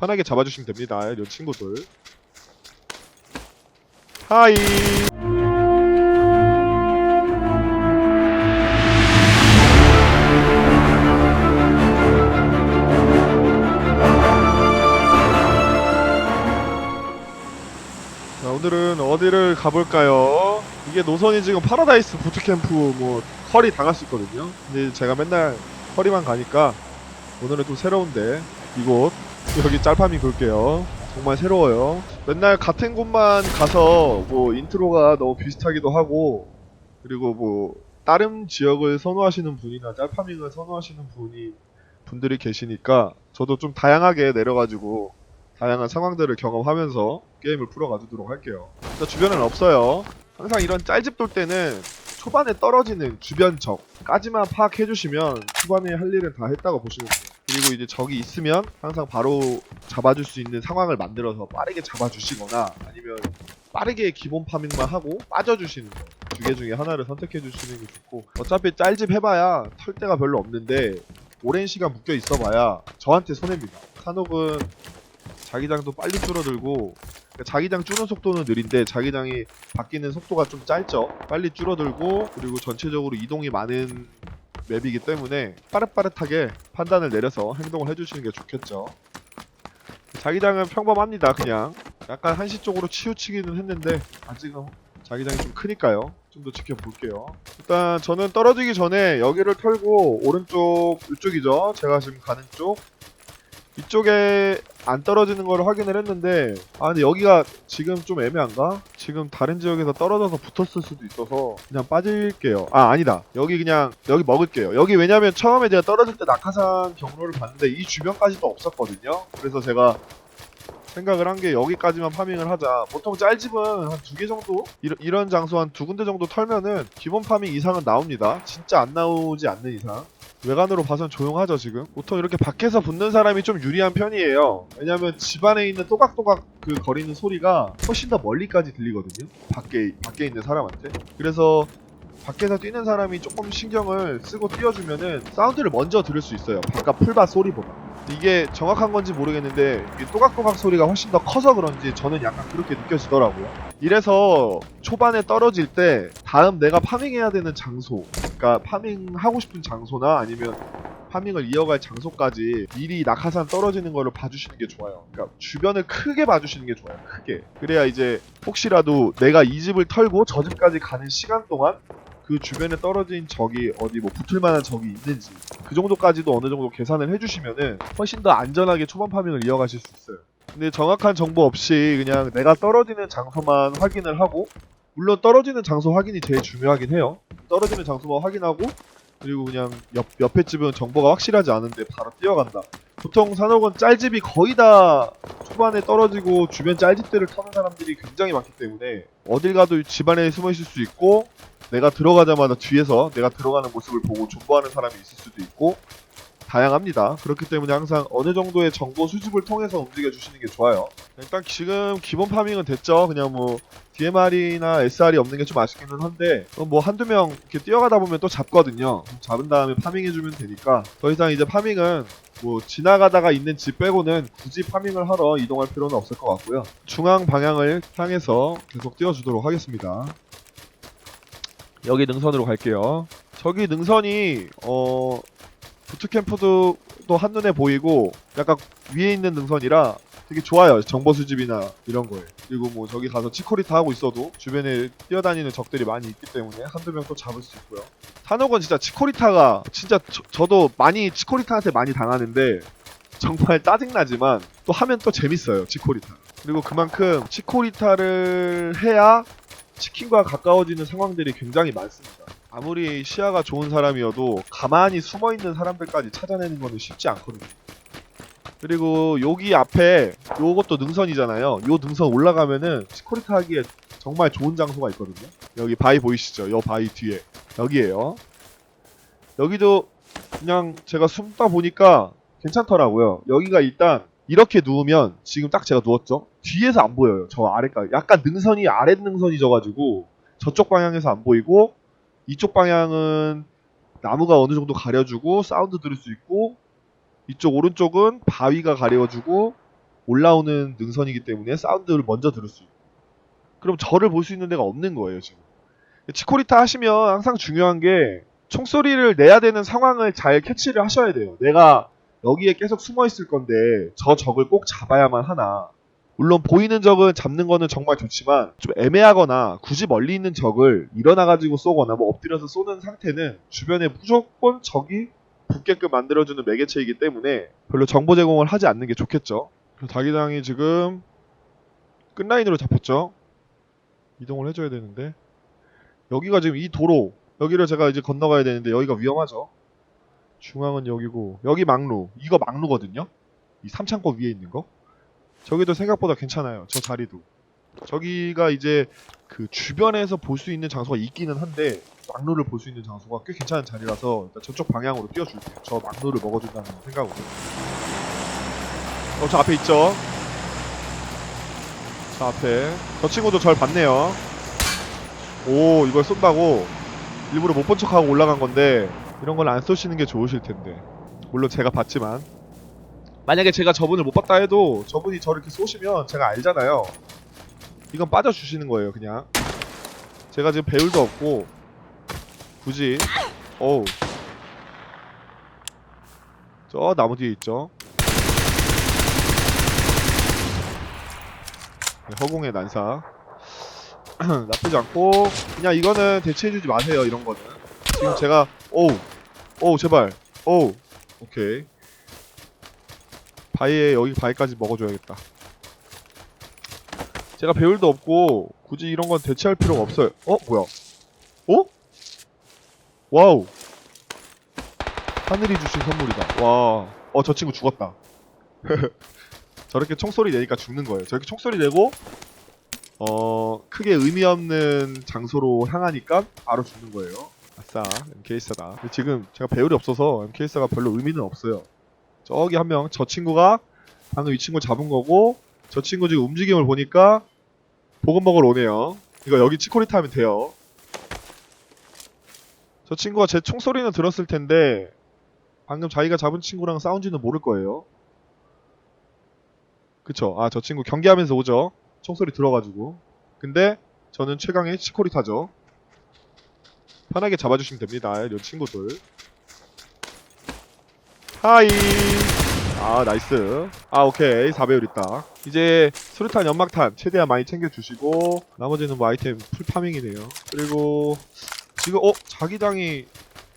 편하게 잡아주시면 됩니다. 이 친구들. 하이. 자, 오늘은 어디를 가볼까요? 이게 노선이 지금 파라다이스 부트캠프 뭐 허리 다갈수 있거든요. 근데 제가 맨날 허리만 가니까 오늘은 또 새로운데 이곳 여기 짤파밍 볼게요. 정말 새로워요. 맨날 같은 곳만 가서 뭐 인트로가 너무 비슷하기도 하고 그리고 뭐 다른 지역을 선호하시는 분이나 짤파밍을 선호하시는 분이 분들이 계시니까 저도 좀 다양하게 내려가지고 다양한 상황들을 경험하면서 게임을 풀어가도록 할게요. 주변엔 없어요. 항상 이런 짤집 돌 때는 초반에 떨어지는 주변 적까지만 파악해주시면 초반에 할 일은 다 했다고 보시면 돼요. 그리고 이제 적이 있으면 항상 바로 잡아줄 수 있는 상황을 만들어서 빠르게 잡아주시거나 아니면 빠르게 기본 파밍만 하고 빠져주시는 거. 두개 중에 하나를 선택해 주시는 게 좋고 어차피 짤집 해봐야 털 데가 별로 없는데 오랜 시간 묶여 있어봐야 저한테 손해입니다. 산옥은 자기장도 빨리 줄어들고 그러니까 자기장 줄는 속도는 느린데 자기장이 바뀌는 속도가 좀 짧죠. 빨리 줄어들고 그리고 전체적으로 이동이 많은 맵이기 때문에 빠릇빠릇하게 판단을 내려서 행동을 해주시는 게 좋겠죠. 자기장은 평범합니다. 그냥 약간 한시 쪽으로 치우치기는 했는데 아직은 자기장이 좀 크니까요. 좀 더 지켜볼게요. 일단 저는 떨어지기 전에 여기를 털고 오른쪽 이쪽이죠. 제가 지금 가는 쪽 이쪽에 안 떨어지는 걸 확인을 했는데 아 근데 여기가 지금 좀 애매한가? 지금 다른 지역에서 떨어져서 붙었을 수도 있어서 그냥 빠질게요. 아 아니다. 여기 그냥 여기 먹을게요. 여기 왜냐면 처음에 제가 떨어질 때 낙하산 경로를 봤는데 이 주변까지도 없었거든요. 그래서 제가 생각을 한 게 여기까지만 파밍을 하자. 보통 짤집은 한 두 개 정도? 이런, 이런 장소 한 두 군데 정도 털면은 기본 파밍 이상은 나옵니다. 진짜 안 나오지 않는 이상 외관으로 봐선 조용하죠 지금? 보통 이렇게 밖에서 붙는 사람이 좀 유리한 편이에요. 왜냐면 집 안에 있는 또각또각 그 거리는 소리가 훨씬 더 멀리까지 들리거든요. 밖에 밖에 있는 사람한테. 그래서 밖에서 뛰는 사람이 조금 신경을 쓰고 뛰어주면은 사운드를 먼저 들을 수 있어요 바깥 풀밭 소리보다 이게 정확한 건지 모르겠는데 이 또각또각 소리가 훨씬 더 커서 그런지 저는 약간 그렇게 느껴지더라고요 이래서 초반에 떨어질 때 다음 내가 파밍해야 되는 장소 그러니까 파밍하고 싶은 장소나 아니면 파밍을 이어갈 장소까지 미리 낙하산 떨어지는 거를 봐주시는 게 좋아요. 그러니까 주변을 크게 봐주시는 게 좋아요. 크게. 그래야 이제 혹시라도 내가 이 집을 털고 저 집까지 가는 시간 동안 그 주변에 떨어진 적이 어디 뭐 붙을 만한 적이 있는지 그 정도까지도 어느 정도 계산을 해주시면은 훨씬 더 안전하게 초반 파밍을 이어가실 수 있어요. 근데 정확한 정보 없이 그냥 내가 떨어지는 장소만 확인을 하고 물론 떨어지는 장소 확인이 제일 중요하긴 해요. 떨어지는 장소만 확인하고 그리고 그냥 옆, 옆에 집은 정보가 확실하지 않은데 바로 뛰어간다. 보통 산옥은 짤집이 거의 다 초반에 떨어지고 주변 짤집들을 터는 사람들이 굉장히 많기 때문에 어딜 가도 집 안에 숨어 있을 수 있고 내가 들어가자마자 뒤에서 내가 들어가는 모습을 보고 존버하는 사람이 있을 수도 있고 다양합니다. 그렇기 때문에 항상 어느 정도의 정보 수집을 통해서 움직여 주시는 게 좋아요. 일단 지금 기본 파밍은 됐죠. 그냥 뭐 DMR이나 SR이 없는 게 좀 아쉽기는 한데 어, 뭐 한두 명 이렇게 뛰어가다 보면 또 잡거든요. 잡은 다음에 파밍해 주면 되니까 더 이상 이제 파밍은 뭐 지나가다가 있는 집 빼고는 굳이 파밍을 하러 이동할 필요는 없을 것 같고요. 중앙 방향을 향해서 계속 뛰어주도록 하겠습니다. 여기 능선으로 갈게요. 저기 능선이 어 부트캠프도 또 한눈에 보이고 약간 위에 있는 능선이라 되게 좋아요. 정보 수집이나 이런 거에. 그리고 뭐 저기 가서 치코리타 하고 있어도 주변에 뛰어다니는 적들이 많이 있기 때문에 한두 명 또 잡을 수 있고요. 산옥은 진짜 치코리타가 진짜 저, 도 많이 치코리타한테 많이 당하는데 정말 짜증나지만 또 하면 또 재밌어요. 치코리타. 그리고 그만큼 치코리타를 해야 치킨과 가까워지는 상황들이 굉장히 많습니다. 아무리 시야가 좋은 사람이어도 가만히 숨어 있는 사람들까지 찾아내는 거는 쉽지 않거든요. 그리고 여기 앞에 요것도 능선이잖아요. 요 능선 올라가면은 치코리타 하기에 정말 좋은 장소가 있거든요. 여기 바위 보이시죠? 요 바위 뒤에 여기에요. 여기도 그냥 제가 숨다 보니까 괜찮더라고요. 여기가 일단 이렇게 누우면 지금 딱 제가 누웠죠. 뒤에서 안 보여요. 저 아래가 약간 능선이 아래 능선이 져가지고 저쪽 방향에서 안 보이고 이쪽 방향은 나무가 어느 정도 가려주고 사운드 들을 수 있고 이쪽 오른쪽은 바위가 가려주고 올라오는 능선이기 때문에 사운드를 먼저 들을 수 있고. 그럼 저를 볼 수 있는 데가 없는 거예요 지금. 치코리타 하시면 항상 중요한 게 총소리를 내야 되는 상황을 잘 캐치를 하셔야 돼요. 내가 여기에 계속 숨어 있을 건데 저 적을 꼭 잡아야만 하나 물론 보이는 적은 잡는 거는 정말 좋지만 좀 애매하거나 굳이 멀리 있는 적을 일어나가지고 쏘거나 뭐 엎드려서 쏘는 상태는 주변에 무조건 적이 붙게끔 만들어주는 매개체이기 때문에 별로 정보 제공을 하지 않는 게 좋겠죠. 자기장이 지금 끝라인으로 잡혔죠. 이동을 해줘야 되는데 여기가 지금 이 도로 여기를 제가 이제 건너가야 되는데 여기가 위험하죠. 중앙은 여기고 여기 막루 이거 막루거든요. 이 삼창고 위에 있는 거. 저기도 생각보다 괜찮아요. 저 자리도. 저기가 이제 그 주변에서 볼 수 있는 장소가 있기는 한데 막루를 볼 수 있는 장소가 꽤 괜찮은 자리라서 일단 저쪽 방향으로 뛰어줄게요. 저 막루를 먹어준다는 생각으로. 어, 저 앞에 있죠. 저 앞에. 저 친구도 절 봤네요. 오, 이걸 쏜다고 일부러 못 본 척하고 올라간 건데 이런 걸 안 쏘시는 게 좋으실 텐데. 물론 제가 봤지만 만약에 제가 저분을 못 봤다 해도 저분이 저를 이렇게 쏘시면 제가 알잖아요. 이건 빠져주시는 거예요, 그냥. 제가 지금 배울도 없고 굳이. 어우. 저 나무 뒤에 있죠. 네, 허공의 난사. 나쁘지 않고 그냥 이거는 대체해주지 마세요 이런 거는. 지금 제가 오우. 오우 제발. 오우. 오케이 바위에 여기 바위까지 먹어줘야겠다. 제가 배울도 없고 굳이 이런 건 대체할 필요가 없어요. 어? 뭐야? 어? 와우. 하늘이 주신 선물이다. 와어 저 친구 죽었다. 저렇게 총소리 내니까 죽는 거예요. 저렇게 총소리 내고 어 크게 의미 없는 장소로 향하니까 바로 죽는 거예요. 아싸 MK4다. 근데 지금 제가 배율이 없어서 MK4가 별로 의미는 없어요 저기 한 명 저 친구가 방금 이 친구 잡은 거고 저 친구 지금 움직임을 보니까 보급 먹으러 오네요. 이거 여기 치코리타 하면 돼요. 저 친구가 제 총소리는 들었을 텐데 방금 자기가 잡은 친구랑 싸운지는 모를 거예요. 그쵸? 아 저 친구 경기하면서 오죠. 총소리 들어가지고. 근데 저는 최강의 치코리타죠. 편하게 잡아주시면 됩니다. 이런 친구들 하이. 아 나이스. 아 오케이. 4배율 있다. 이제 수류탄 연막탄 최대한 많이 챙겨주시고 나머지는 뭐 아이템 풀파밍이네요. 그리고 지금 어? 자기장이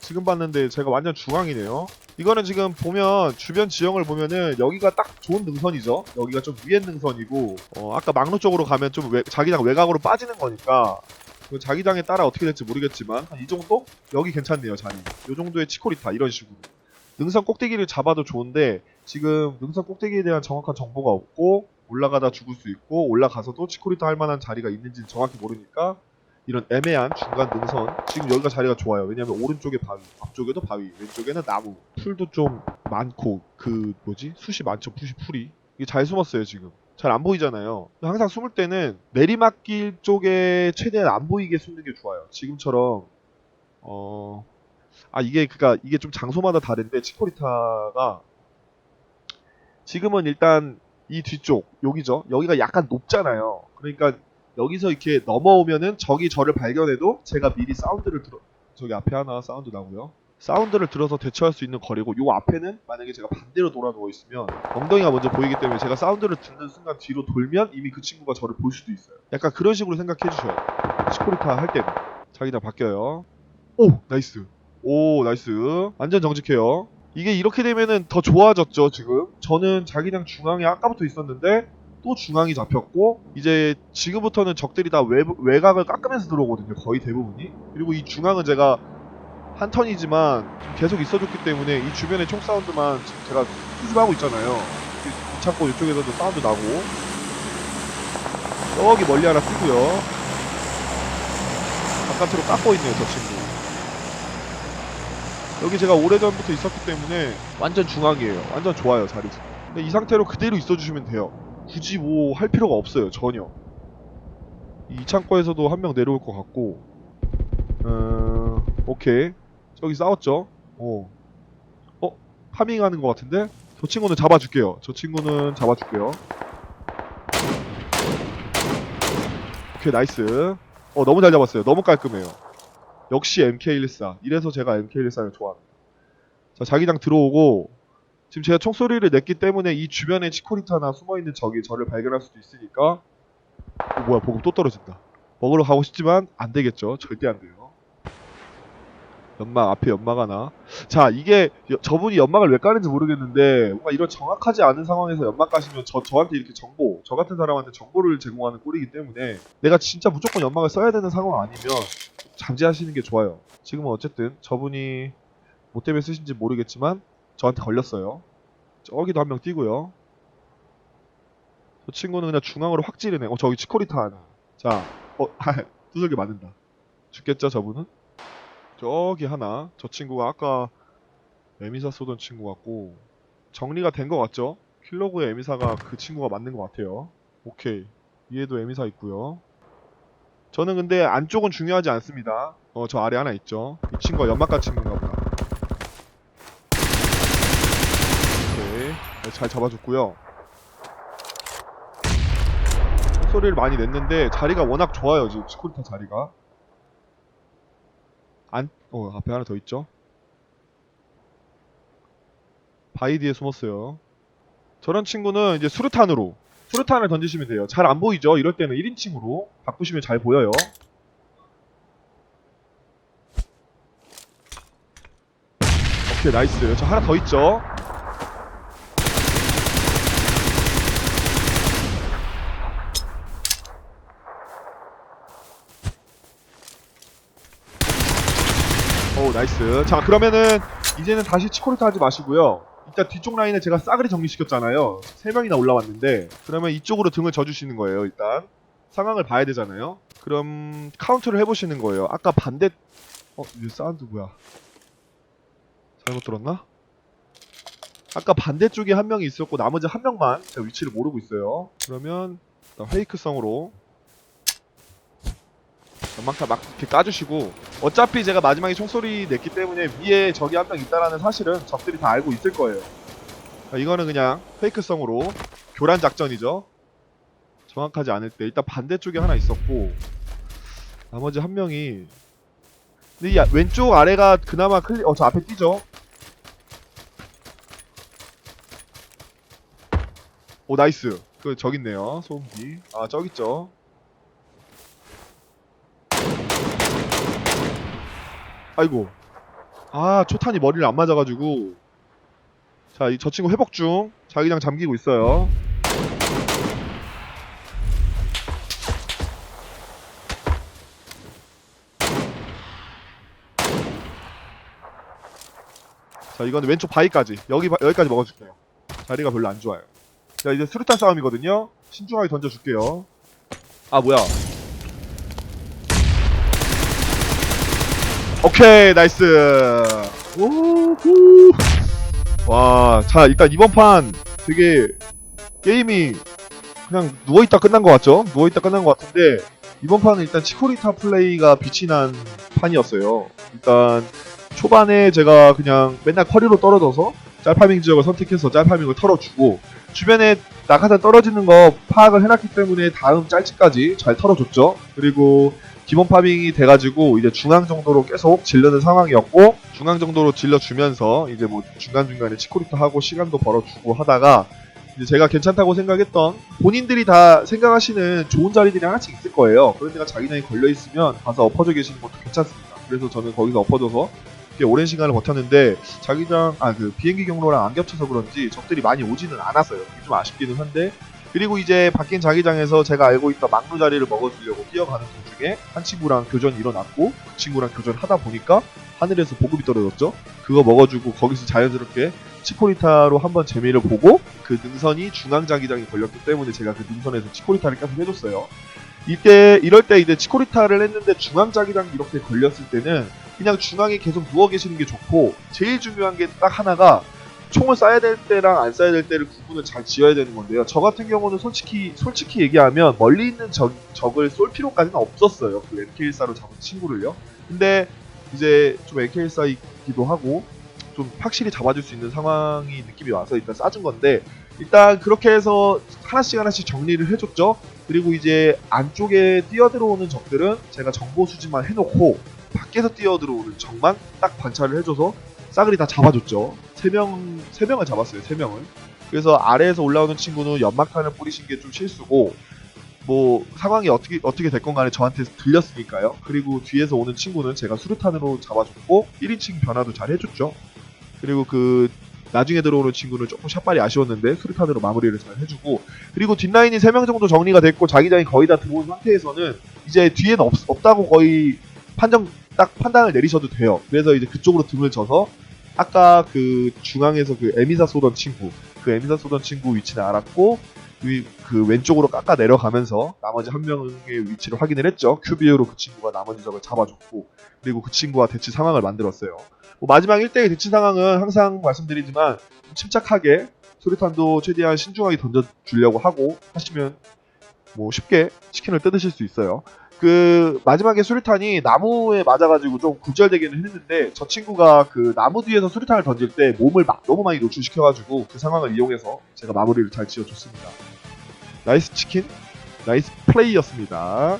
지금 봤는데 제가 완전 중앙이네요. 이거는 지금 보면 주변 지형을 보면은 여기가 딱 좋은 능선이죠. 여기가 좀 위에 능선이고 어 아까 막루 쪽으로 가면 좀 외- 자기장 외곽으로 빠지는 거니까 그 자기장에 따라 어떻게 될지 모르겠지만 한 이 정도? 여기 괜찮네요 자리. 이 정도의 치코리타 이런 식으로 능선 꼭대기를 잡아도 좋은데 지금 능선 꼭대기에 대한 정확한 정보가 없고 올라가다 죽을 수 있고 올라가서도 치코리타 할 만한 자리가 있는지 정확히 모르니까 이런 애매한 중간 능선 지금 여기가 자리가 좋아요. 왜냐면 오른쪽에 바위 앞쪽에도 바위 왼쪽에는 나무. 풀도 좀 많고 그 뭐지? 숱이 많죠. 푸시 풀이. 이게 잘 숨었어요 지금. 잘 안 보이잖아요. 항상 숨을 때는 내리막길 쪽에 최대한 안 보이게 숨는 게 좋아요. 지금처럼 어 아 이게 그니까 이게 좀 장소마다 다른데 치코리타가 지금은 일단 이 뒤쪽 여기죠? 여기가 약간 높잖아요. 그러니까 여기서 이렇게 넘어오면은 적이 저를 발견해도 제가 미리 사운드를 들어 저기 앞에 하나 사운드 나고요. 사운드를 들어서 대처할 수 있는 거리고 요 앞에는 만약에 제가 반대로 돌아 누워 있으면 엉덩이가 먼저 보이기 때문에 제가 사운드를 듣는 순간 뒤로 돌면 이미 그 친구가 저를 볼 수도 있어요. 약간 그런 식으로 생각해 주셔야 돼요. 치코리타 할 때는. 자기장 바뀌어요. 오! 나이스 오 나이스. 완전 정직해요. 이게 이렇게 되면은 더 좋아졌죠 지금? 저는 자기장 중앙에 아까부터 있었는데 또 중앙이 잡혔고 이제 지금부터는 적들이 다 외, 외곽을 깎으면서 들어오거든요 거의 대부분이. 그리고 이 중앙은 제가 한 턴이지만 계속 있어줬기 때문에 이 주변의 총 사운드만 지금 제가 수집하고 있잖아요. 이- 이 창고 이쪽에서도 사운드 나고. 저기 멀리 하나 뜨고요. 바깥으로 깎고 있네요 저 친구 여기 제가 오래전부터 있었기 때문에 완전 중앙이에요. 완전 좋아요, 자리 지금. 근데 이 상태로 그대로 있어주시면 돼요. 굳이 뭐 할 필요가 없어요, 전혀. 이 창고에서도 한 명 내려올 것 같고 어... 오케이 저기 싸웠죠 어, 어? 파밍하는 것 같은데? 저 친구는 잡아줄게요 저 친구는 잡아줄게요 오케이 나이스 어 너무 잘 잡았어요 너무 깔끔해요 역시 MK14 이래서 제가 MK14를 좋아합니다. 자 자기장 들어오고 지금 제가 총소리를 냈기 때문에 이 주변에 치코리타나 숨어있는 적이 저를 발견할 수도 있으니까 어, 뭐야 보급 또 떨어진다. 먹으러 가고 싶지만 안 되겠죠. 절대 안 돼요. 연막 앞에 연막 하나. 자 이게 여- 저분이 연막을 왜 까는지 모르겠는데 뭔가 이런 정확하지 않은 상황에서 연막 까시면 저, 저한테 이렇게 정보 저 같은 사람한테 정보를 제공하는 꼴이기 때문에 내가 진짜 무조건 연막을 써야 되는 상황 아니면 잠재하시는 게 좋아요. 지금은 어쨌든 저분이 뭐 때문에 쓰신지 모르겠지만 저한테 걸렸어요. 저기도 한 명 뛰고요. 저 친구는 그냥 중앙으로 확 찌르네. 어 저기 치코리타 하나. 자 어, 두들겨 맞는다. 죽겠죠 저분은? 저기 하나. 저 친구가 아까 에미사 쏘던 친구 같고 정리가 된 것 같죠? 킬로그의 에미사가 그 친구가 맞는 것 같아요. 오케이. 위에도 에미사 있고요 저는 근데 안쪽은 중요하지 않습니다. 어 저 아래 하나 있죠. 이 친구가 연막가 친구인가 보다. 오케이. 네, 잘 잡아줬고요. 소리를 많이 냈는데 자리가 워낙 좋아요 지금 치코리타 자리가. 안, 어, 앞에 하나 더 있죠? 바위 뒤에 숨었어요. 저런 친구는 이제 수류탄으로, 수류탄을 던지시면 돼요. 잘 안 보이죠? 이럴 때는 1인칭으로 바꾸시면 잘 보여요. 오케이, 나이스. 저 하나 더 있죠? 오 나이스 자 그러면은 이제는 다시 치코리타 하지 마시고요 일단 뒤쪽 라인에 제가 싸그리 정리시켰잖아요. 3명이나 올라왔는데 그러면 이쪽으로 등을 져주시는 거예요 일단. 상황을 봐야 되잖아요. 그럼 카운트를 해보시는 거예요. 아까 반대 어? 이 사운드 뭐야? 잘못 들었나? 아까 반대쪽에 한 명이 있었고 나머지 한 명만 제가 위치를 모르고 있어요. 그러면 일단 페이크성으로 연막타 막 이렇게 까주시고 어차피 제가 마지막에 총소리 냈기 때문에 위에 적이 한 명 있다라는 사실은 적들이 다 알고 있을 거예요. 자, 이거는 그냥 페이크성으로 교란 작전이죠. 정확하지 않을 때 일단 반대쪽에 하나 있었고 나머지 한 명이 근데 이 아- 왼쪽 아래가 그나마 클리 어저 앞에 뛰죠. 오 나이스 그 저기 있네요 소음기 아 저기 있죠 아이고. 아, 초탄이 머리를 안 맞아가지고. 자, 이 저 친구 회복 중. 자기장 잠기고 있어요. 자, 이거는 왼쪽 바위까지. 여기, 바- 여기까지 먹어줄게요. 자리가 별로 안 좋아요. 자, 이제 수류탄 싸움이거든요. 신중하게 던져줄게요. 아, 뭐야. 오케이 나이스. 오후 와자 일단 이번 판 되게 게임이 그냥 누워있다 끝난 것 같죠? 누워있다 끝난 것 같은데 이번 판은 일단 치코리타 플레이가 빛이 난 판이었어요. 일단 초반에 제가 그냥 맨날 커리로 떨어져서 짤파밍 지역을 선택해서 짤파밍을 털어주고 주변에 낙하산 떨어지는 거 파악을 해놨기 때문에 다음 짤집까지 잘 털어줬죠. 그리고 기본 파밍이 돼가지고 이제 중앙 정도로 계속 질르는 상황이었고 중앙 정도로 질러주면서 이제 뭐 중간중간에 치코리타 하고 시간도 벌어주고 하다가 이제 제가 괜찮다고 생각했던 본인들이 다 생각하시는 좋은 자리들이 하나씩 있을 거예요. 그런 데가 자기장이 걸려있으면 가서 엎어져 계시는 것도 괜찮습니다. 그래서 저는 거기서 엎어져서 꽤 오랜 시간을 버텼는데 자기장 아 그 비행기 경로랑 안 겹쳐서 그런지 적들이 많이 오지는 않았어요. 좀 아쉽기는 한데 그리고 이제 바뀐 자기장에서 제가 알고 있던 막루 자리를 먹어주려고 뛰어가는 도중에 한 친구랑 교전이 일어났고 그 친구랑 교전하다 보니까 하늘에서 보급이 떨어졌죠. 그거 먹어주고 거기서 자연스럽게 치코리타로 한번 재미를 보고 그 능선이 중앙 자기장이 걸렸기 때문에 제가 그 능선에서 치코리타를 계속 해줬어요. 이때 이럴 때 이제 치코리타를 했는데 중앙 자기장이 이렇게 걸렸을 때는 그냥 중앙에 계속 누워 계시는 게 좋고 제일 중요한 게 딱 하나가 총을 쏴야 될 때랑 안 쏴야 될 때를 구분을 잘 지어야 되는 건데요. 저 같은 경우는 솔직히 솔직히 얘기하면 멀리 있는 적, 적을 쏠 필요까지는 없었어요. 그 MK14로 잡은 친구를요. 근데 이제 좀 MK14이기도 하고 좀 확실히 잡아줄 수 있는 상황이 느낌이 와서 일단 쏴준 건데 일단 그렇게 해서 하나씩 하나씩 정리를 해줬죠. 그리고 이제 안쪽에 뛰어들어오는 적들은 제가 정보 수집만 해놓고 밖에서 뛰어들어오는 적만 딱 관찰을 해줘서 싸그리 다 잡아줬죠. 세 명, 세 명을 잡았어요. 세 명을. 그래서 아래에서 올라오는 친구는 연막탄을 뿌리신 게 좀 실수고 뭐 상황이 어떻게 어떻게 됐건 간에 저한테 들렸으니까요. 그리고 뒤에서 오는 친구는 제가 수류탄으로 잡아줬고 1인칭 변화도 잘 해줬죠. 그리고 그 나중에 들어오는 친구는 조금 샷발이 아쉬웠는데 수류탄으로 마무리를 잘 해주고 그리고 뒷라인이 3명 정도 정리가 됐고 자기장이 거의 다 들어온 상태에서는 이제 뒤에는 없, 없다고 거의 판정 딱 판단을 내리셔도 돼요. 그래서 이제 그쪽으로 등을 져서 아까 그 중앙에서 그 에미사 쏘던 친구 그 에미사 쏘던 친구 위치는 알았고 위- 그 왼쪽으로 깎아 내려가면서 나머지 한 명의 위치를 확인을 했죠. 큐비어로 그 친구가 나머지 적을 잡아줬고 그리고 그 친구와 대치 상황을 만들었어요. 뭐 마지막 1대1 대치 상황은 항상 말씀드리지만 좀 침착하게 수류탄도 최대한 신중하게 던져주려고 하고 하시면 뭐 쉽게 치킨을 뜯으실 수 있어요. 그 마지막에 수류탄이 나무에 맞아가지고 좀 굴절되기는 했는데 저 친구가 그 나무 뒤에서 수류탄을 던질 때 몸을 막 너무 많이 노출시켜가지고 그 상황을 이용해서 제가 마무리를 잘 지어줬습니다. 나이스 치킨, 나이스 플레이였습니다.